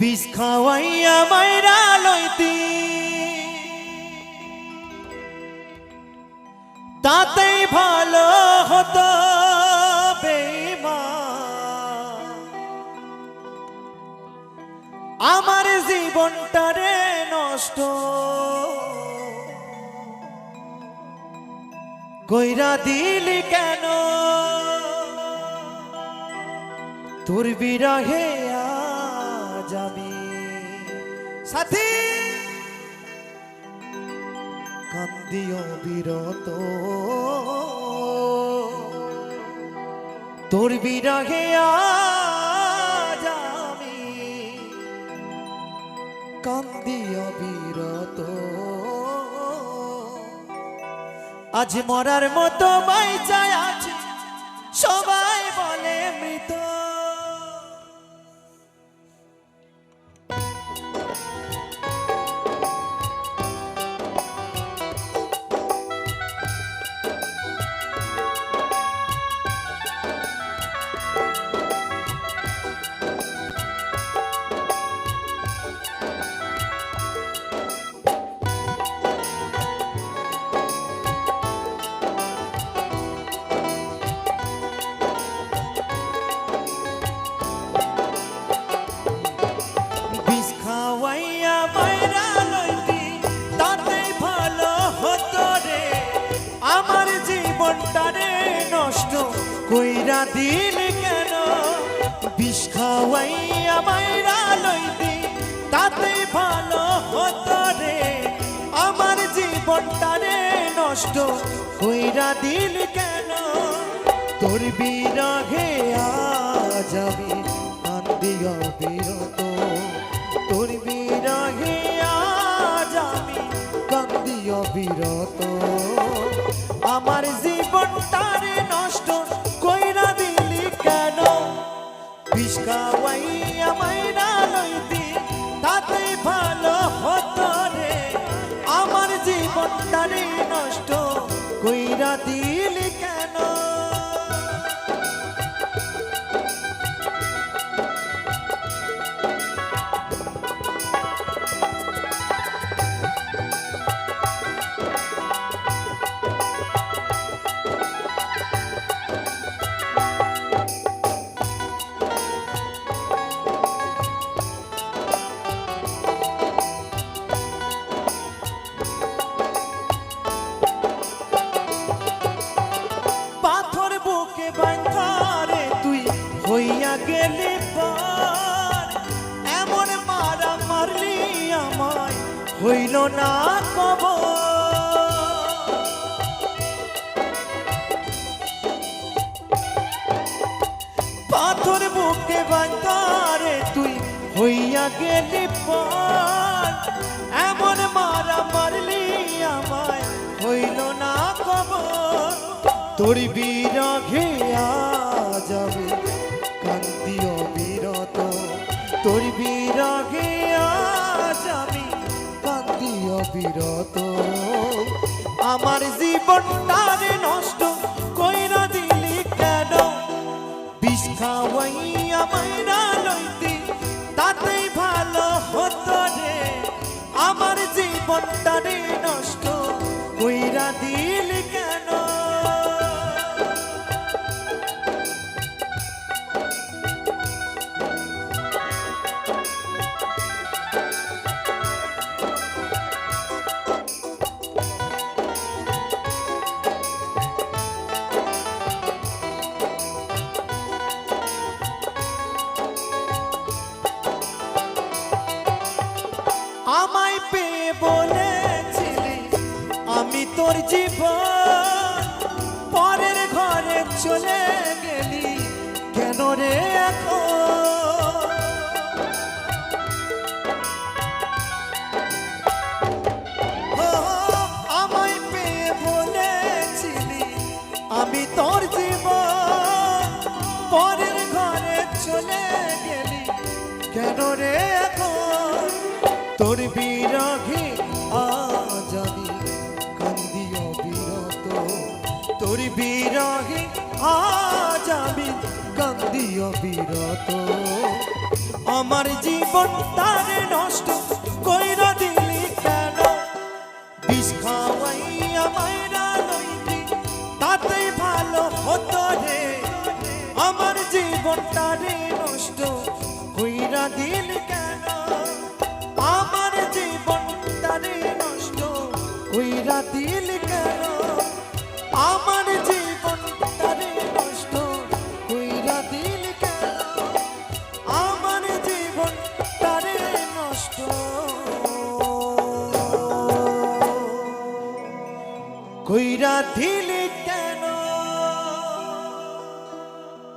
বিষ খাওয়াইয়া মাইরা লইতি। তাতেই ভালো হতো। আমার জীবনটারে নষ্ট। কইরা দিলি কেন? তোর বিরহে সাথী। কান্দিও বিরত। তোর বিরহে যাবি কান্দিও বিরত। আজ মরার মতো বাইচায় আছে সবাই বলে মৃত। দিল কেন? বিষ খাওয়াইয়া মাইরা লইতি তাতেই ভালো হতো রে। আমার জীবনটা রে নষ্ট হইরা দিন কেন? তোর বিরাগে আজ আমি কান্দিয়া বিরত বিষ খাওয়াইয়া হইল না কব পাথর বুকে বাঁধারে তুই হইয়া গেলি পর। এমন মারা মারলি আমায় হইল না কবর তোর বিরঘে যাবে বিরত। আমার জীবনটা জীবনটারে নষ্ট কইরা দিলি কেন? বিষ খাওয়াইয়া মাইরা লইতি, তাতেই ভালো হতো রে। আমার জীবনটা জীবনটারে জীবন পরের ঘরে চলে গেলি। কেন রে এখন? আমায় পেয়ে বলেছিলি আমি তোর জীবন পরের ঘরে চলে গেলি। কেন রে এখন? তোর বিরহে বিরহে, আজ আমি বিরত। আমার জীবন নষ্ট দিলি কেন? বিষ লইলি, তাতেই ভালো হতো রে। আমার জীবন তারে নষ্ট কইরা দিল কেন? আমার জীবন তারে নষ্ট কইরা দিল কেন? আমার কইরা দিল